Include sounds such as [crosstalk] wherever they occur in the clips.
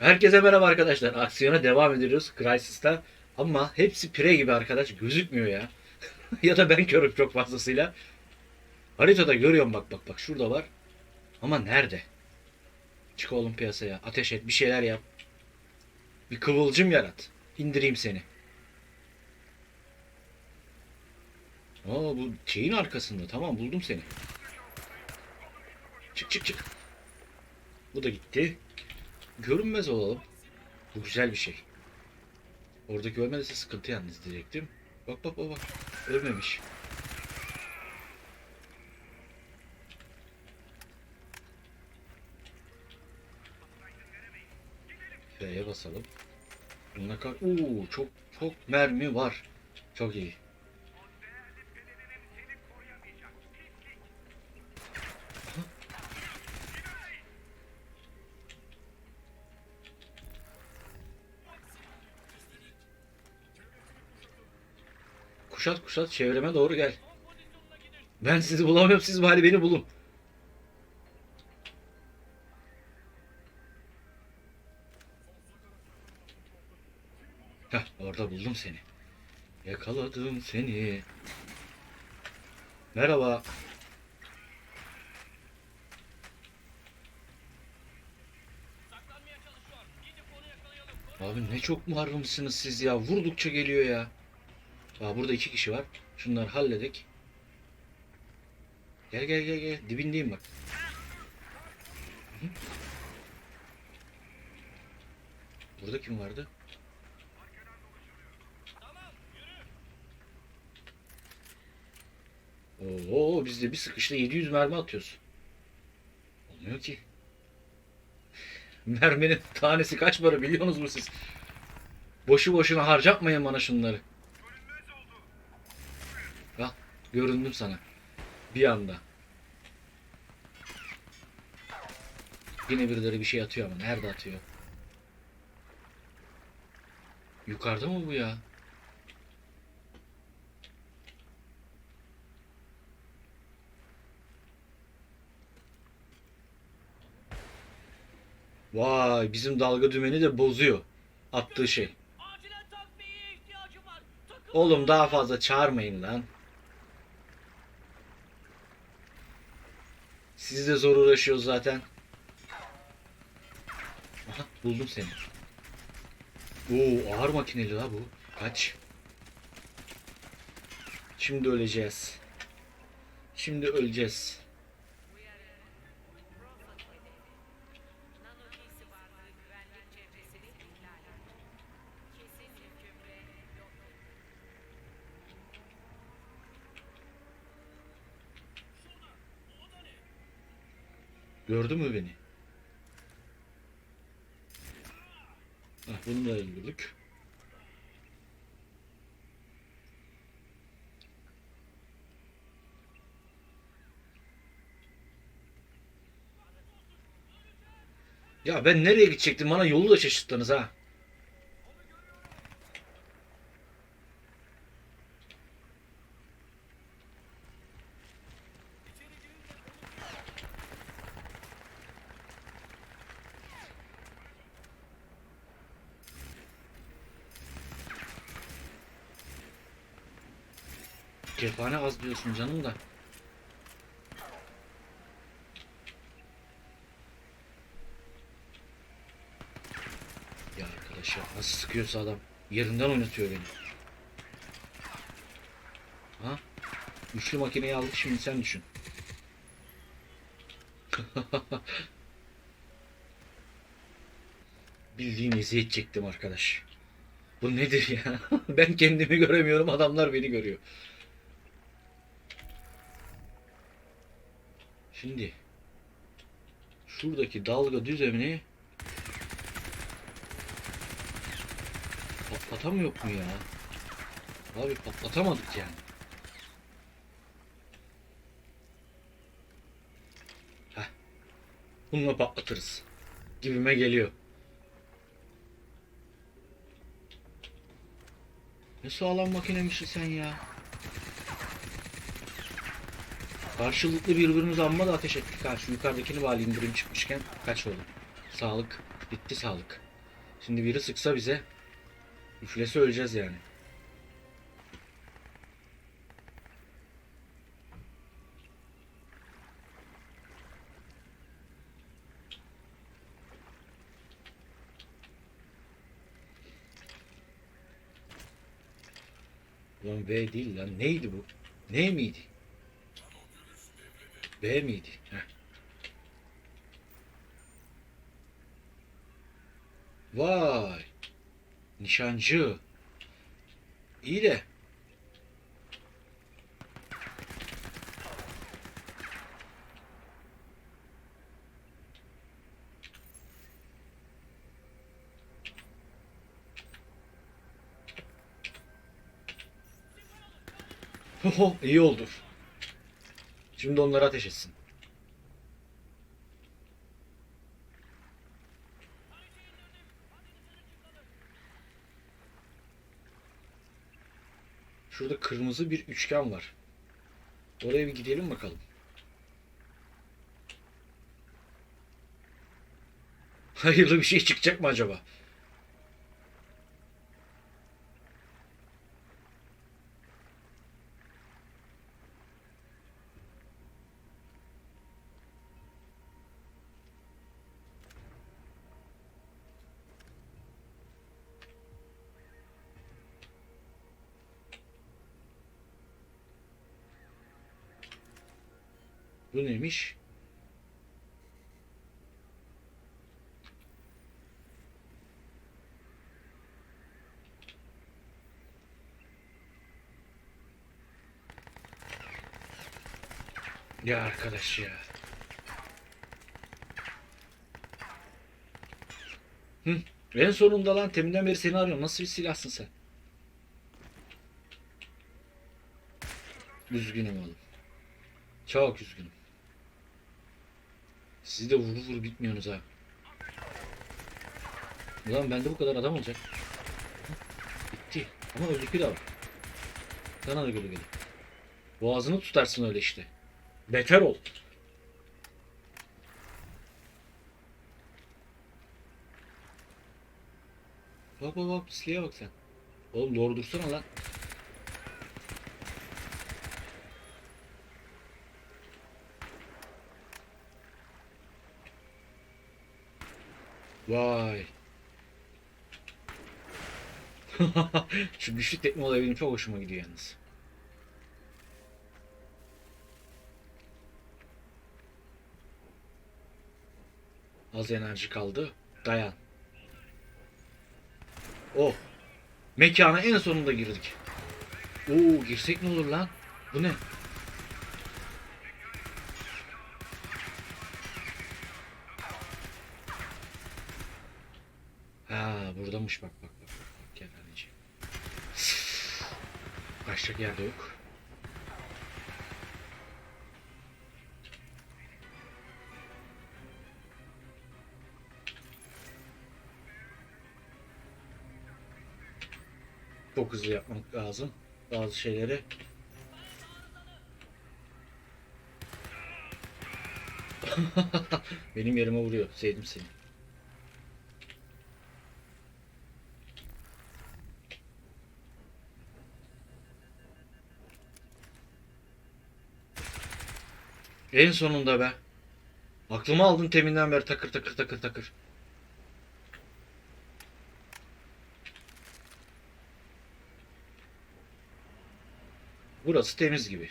Herkese merhaba arkadaşlar. Aksiyona devam ediyoruz Crysis'ta. Ama hepsi pire gibi arkadaş. Gözükmüyor ya. [laughs] ya da ben körüm çok fazlasıyla. Haritada görüyorum bak bak bak şurada var. Ama nerede? Çık oğlum piyasaya. Ateş et bir şeyler yap. Bir kıvılcım yarat. İndireyim seni. Aa bu şeyin arkasında. Tamam buldum seni. Çık çık çık. Bu da gitti. Görünmez olalım. Bu güzel bir şey. Orada görmediyse sıkıntı yalnız diyecektim. Bak bak bak bak. Ölmemiş. F'ye basalım. Bununla kal. Oo çok çok mermi var. Çok iyi. Kuşat kuşat çevreme doğru gel. Ben sizi bulamıyorum siz bari beni bulun. Heh orada buldum seni. Yakaladım seni. Merhaba. Abi ne çok marrımsınız siz ya. Vurdukça geliyor ya. Aa, burada iki kişi var. Şunları halledek. Gel gel gel gel. Dibindeyim bak. Burada kim vardı? Oo biz de bir sıkışta 700 mermi atıyoruz. Olmuyor ki. Merminin tanesi kaç para biliyorsunuz mu siz? Boşu boşuna harcatmayın bana şunları. Bak göründüm sana. Bir anda. Yine birileri bir şey atıyor ama nerede atıyor? Yukarıda mı bu ya? Vay bizim dalga dümeni de bozuyor. Attığı şey. Oğlum daha fazla çağırmayın lan. Siz de zor uğraşıyoruz zaten. Aha buldum seni. Oo ağır makineli la bu. Kaç. Şimdi öleceğiz. Şimdi öleceğiz. Gördü mü beni? Ah bunu da öldürdük. Ya ben nereye gidecektim? Bana yolu da şaşırttınız ha. Cephane az diyorsun canım da. Ya arkadaş ya nasıl sıkıyorsa adam yerinden oynatıyor beni. Ha? Üçlü makineyi aldık şimdi sen düşün. [laughs] Bildiğin eziyet çektim arkadaş. Bu nedir ya? [laughs] ben kendimi göremiyorum adamlar beni görüyor. Şimdi şuradaki dalga düzlemini patlatamıyor mu ya? Abi patlatamadık yani. Heh. Bununla patlatırız. Gibime geliyor. Ne sağlam makinemişsin sen ya. Karşılıklı birbirimize amma da ateş ettik ha. Şu yukarıdakini bari indirim çıkmışken kaç oldu? Sağlık. Bitti sağlık. Şimdi biri sıksa bize üflese öleceğiz yani. Ulan V değil lan. Neydi bu? Ne miydi? B miydi? Heh. Vay. Nişancı. İyi de. Hoho iyi oldu. Şimdi onları ateş etsin. Şurada kırmızı bir üçgen var. Oraya bir gidelim bakalım. Hayırlı bir şey çıkacak mı acaba? Bu neymiş? Ya arkadaş ya. Hı, en sonunda lan teminden beri seni arıyorum. Nasıl bir silahsın sen? Üzgünüm oğlum. Çok üzgünüm. Siz de vuru vuru bitmiyorsunuz ha. Ulan bende bu kadar adam olacak. Bitti. Ama öldük bir daha var. Sana da güle güle. Boğazını tutarsın öyle işte. Beter ol. Bak bak bak pisliğe bak sen. Oğlum doğru dursana lan. Vay. [laughs] Şu güçlü tekne olayı benim çok hoşuma gidiyor yalnız. Az enerji kaldı. Dayan. Oh. Mekana en sonunda girdik. Oo girsek ne olur lan? Bu ne? Ha buradamış bak bak bak. bak, bak. Gel anneciğim. Yerde yok. Çok hızlı yapmak lazım bazı şeyleri. [laughs] Benim yerime vuruyor. Sevdim seni. En sonunda be. Aklımı aldın teminden beri takır takır takır takır. Burası temiz gibi.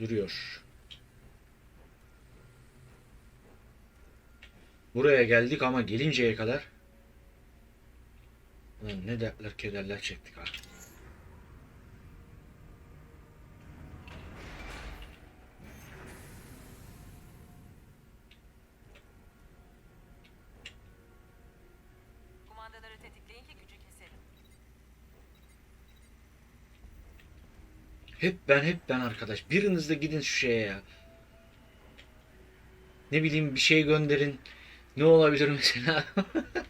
Duruyor. Buraya geldik ama gelinceye kadar ne dertler kederler çektik ha. Ki gücü keselim. Hep ben hep ben arkadaş. Biriniz de gidin şu şeye ya. Ne bileyim bir şey gönderin. Ne olabilir mesela?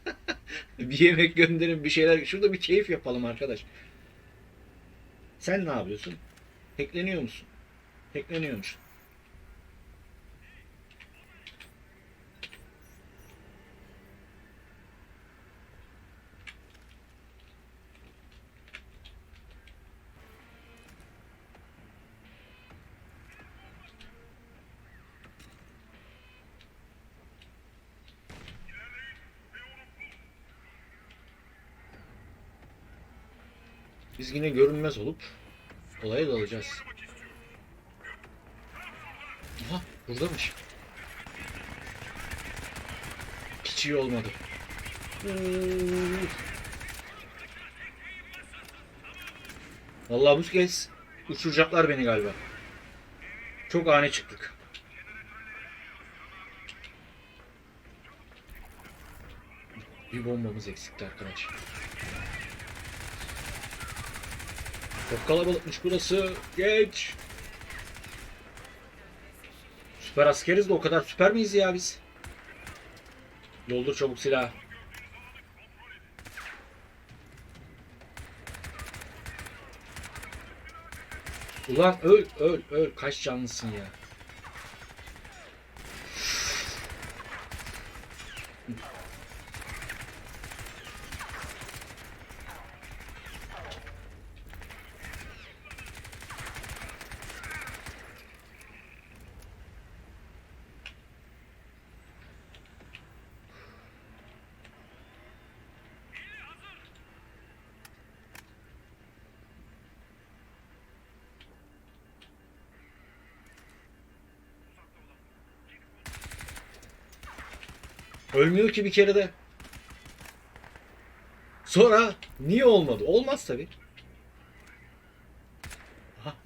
[laughs] bir yemek gönderin bir şeyler. Şurada bir keyif yapalım arkadaş. Sen ne yapıyorsun? Hackleniyor musun? Hackleniyor musun? Biz yine görünmez olup olaya dalacağız. Aha buradamış. Hiç iyi olmadı. Vallahi bu kez uçuracaklar beni galiba. Çok ani çıktık. Bir bombamız eksikti arkadaş. Çok kalabalıkmış burası. Geç. Süper askeriz de o kadar süper miyiz ya biz? Doldur çabuk silah. Ulan öl öl öl kaç canlısın ya. Ölmüyor ki bir kere de. Sonra niye olmadı? Olmaz tabi.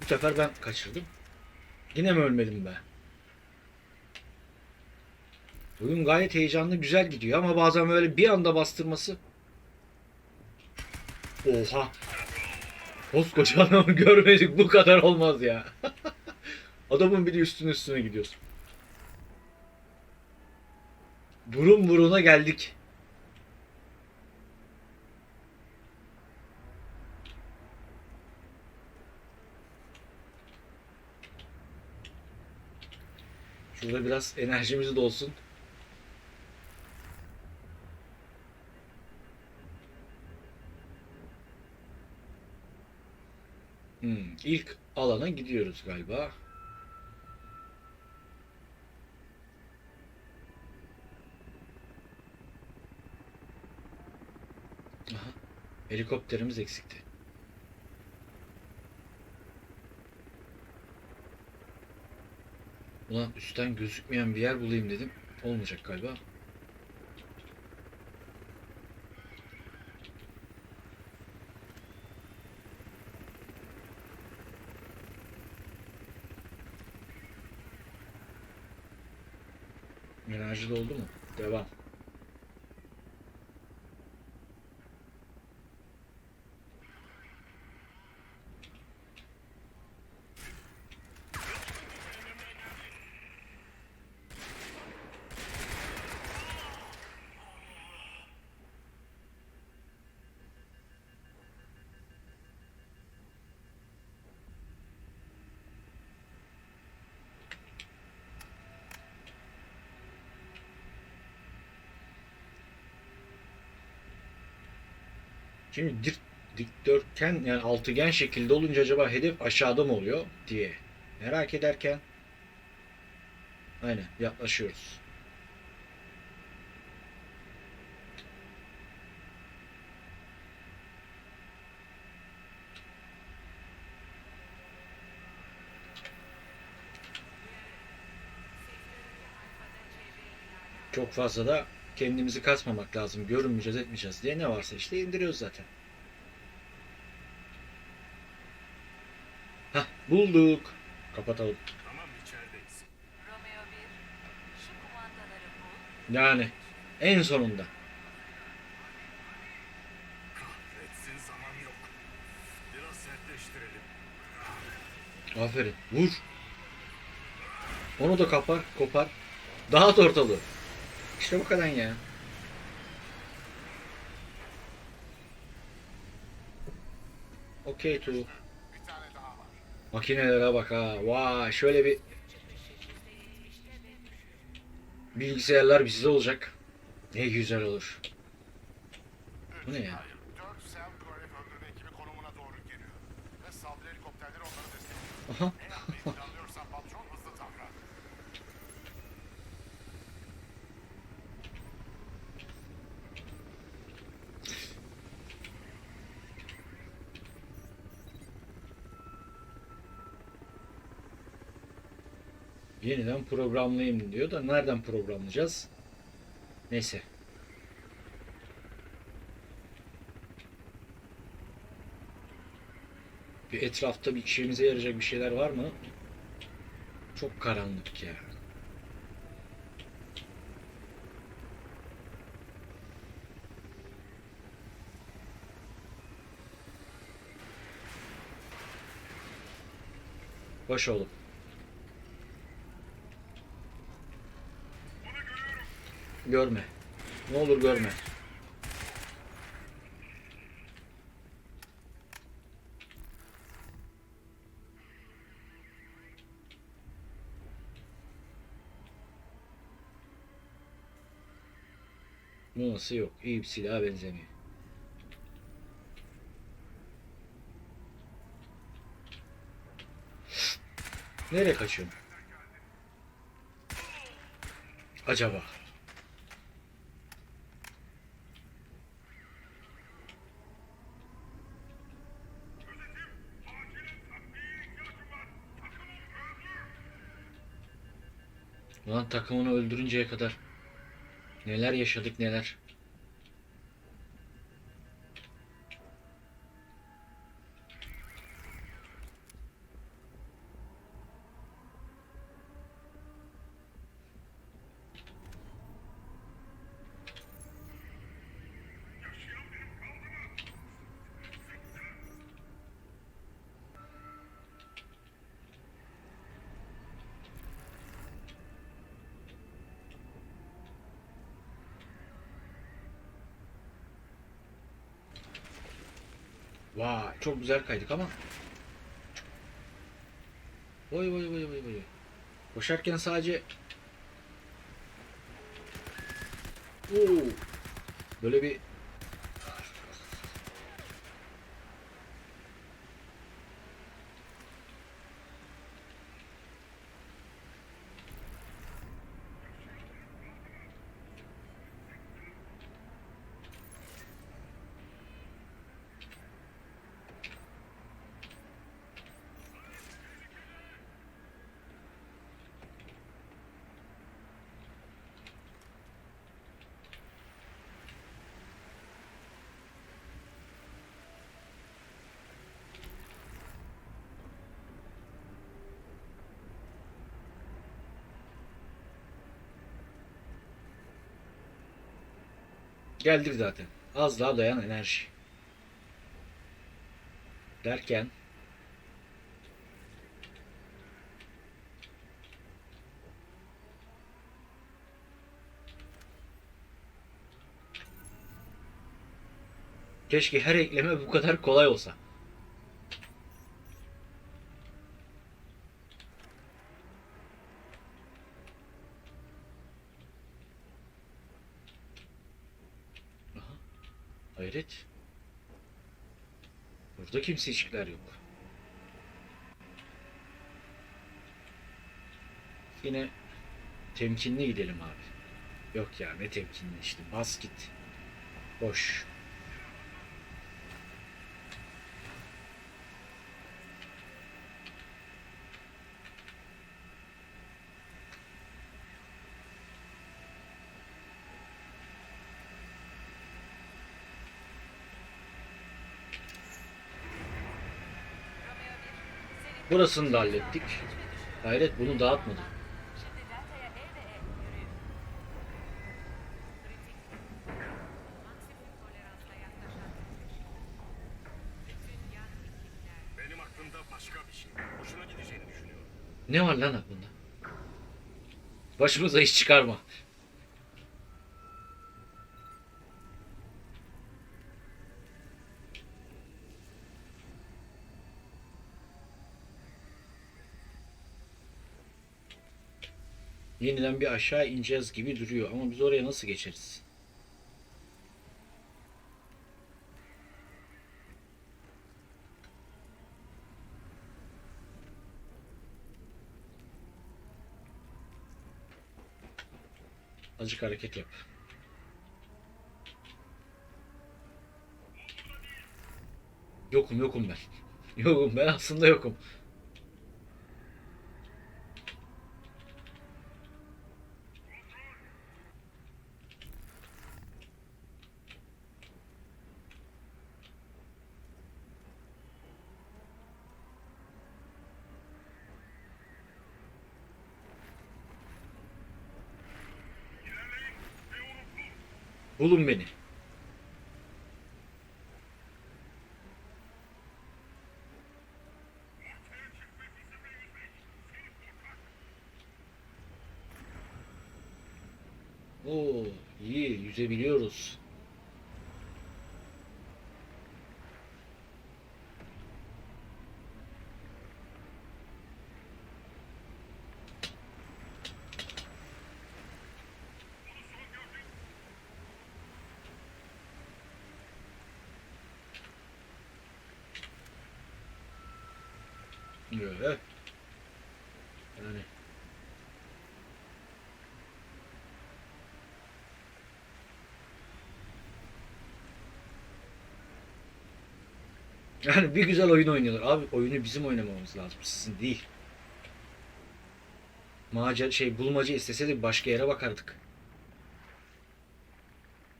Bu sefer ben kaçırdım. Yine mi ölmedim ben? Oyun gayet heyecanlı, güzel gidiyor ama bazen böyle bir anda bastırması. Oha. Koskoca adamı [laughs] görmedik bu kadar olmaz ya. [laughs] Adamın bir de üstüne üstüne gidiyorsun. Burun buruna geldik. Şurada biraz enerjimiz de olsun. Hmm, ilk alana gidiyoruz galiba. Aha, helikopterimiz eksikti. Ulan üstten gözükmeyen bir yer bulayım dedim. Olmayacak galiba. Enerji doldu mu? Devam. Şimdi dik, dikdörtgen yani altıgen şekilde olunca acaba hedef aşağıda mı oluyor diye merak ederken aynen yaklaşıyoruz. Çok fazla da kendimizi kasmamak lazım. Görünmeyeceğiz etmeyeceğiz diye ne varsa işte indiriyoruz zaten. Hah bulduk. Kapatalım. Tamam içerideyiz. Romeo 1, şu kumandaları bul. Yani en sonunda. Kahretsin zaman yok. Biraz sertleştirelim. Aferin. Vur. Onu da kapar, kopar. Dağıt ortalığı. İşte bu kadar ya. Okey tu. Bir tane daha var. Makinelere bak ha. Vay şöyle bir bilgisayarlar bizde olacak. Ne güzel olur. Bu ne ya? Dört [laughs] Yeniden programlayayım diyor da nereden programlayacağız? Neyse. Bir etrafta bir işimize yarayacak bir şeyler var mı? Çok karanlık ya. Boş oğlum. Görme. Ne olur görme. Bu nasıl yok? İyi bir silaha benzemiyor. Nereye kaçıyorsun? Acaba? Ulan takımını öldürünceye kadar neler yaşadık neler. Vay çok güzel kaydık ama. Vay vay vay vay vay. Koşarken sadece Oo. Böyle bir geldik zaten. Az daha dayan enerji. Derken Keşke her ekleme bu kadar kolay olsa. Aha. Hayret. Burada kimsecikler yok. Yine temkinli gidelim abi. Yok ya ne temkinli işte. Bas git. Boş. Burasını da hallettik. Hayret bunu dağıtmadı. Benim aklımda başka bir şey. Hoşuna gideceğini düşünüyorum. Ne var lan aklında? Başımıza iş çıkarma. Yeniden bir aşağı ineceğiz gibi duruyor ama biz oraya nasıl geçeriz? Azıcık hareket yap. Yokum yokum ben. [laughs] Yokum ben aslında yokum. Bulun beni. Oo, iyi yüzebiliyoruz. Böyle. Yani Yani bir güzel oyun oynuyorlar. Abi oyunu bizim oynamamız lazım. Sizin değil. Macer şey bulmaca isteseydik başka yere bakardık.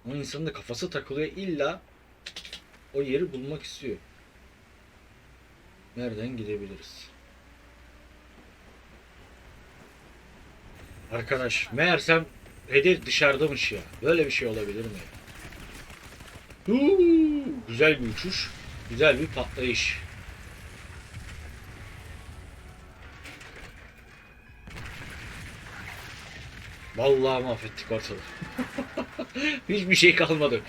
Ama insanın da kafası takılıyor illa o yeri bulmak istiyor. Nereden gidebiliriz? Arkadaş meğersem hedef dışarıdamış ya. Böyle bir şey olabilir mi? Huu, güzel bir uçuş. Güzel bir patlayış. Vallahi mahvettik ortalığı. [laughs] Hiçbir şey kalmadı.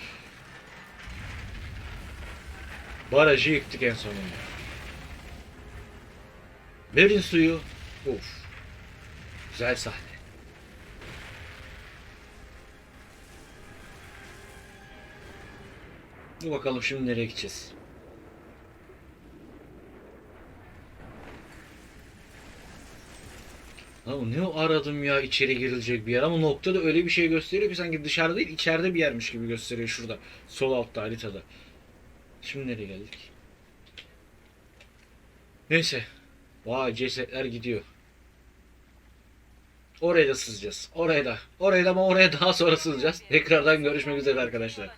Barajı yıktık en sonunda. Verin suyu. Of. Güzel sahne. Dur bakalım şimdi nereye gideceğiz. Ama ne aradım ya içeri girilecek bir yer ama noktada öyle bir şey gösteriyor ki sanki dışarıda değil içeride bir yermiş gibi gösteriyor şurada. Sol altta haritada. Şimdi nereye geldik? Neyse. Vay cesetler gidiyor. Oraya da sızacağız. Oraya da. Oraya da ama oraya daha sonra sızacağız. Tekrardan görüşmek üzere arkadaşlar.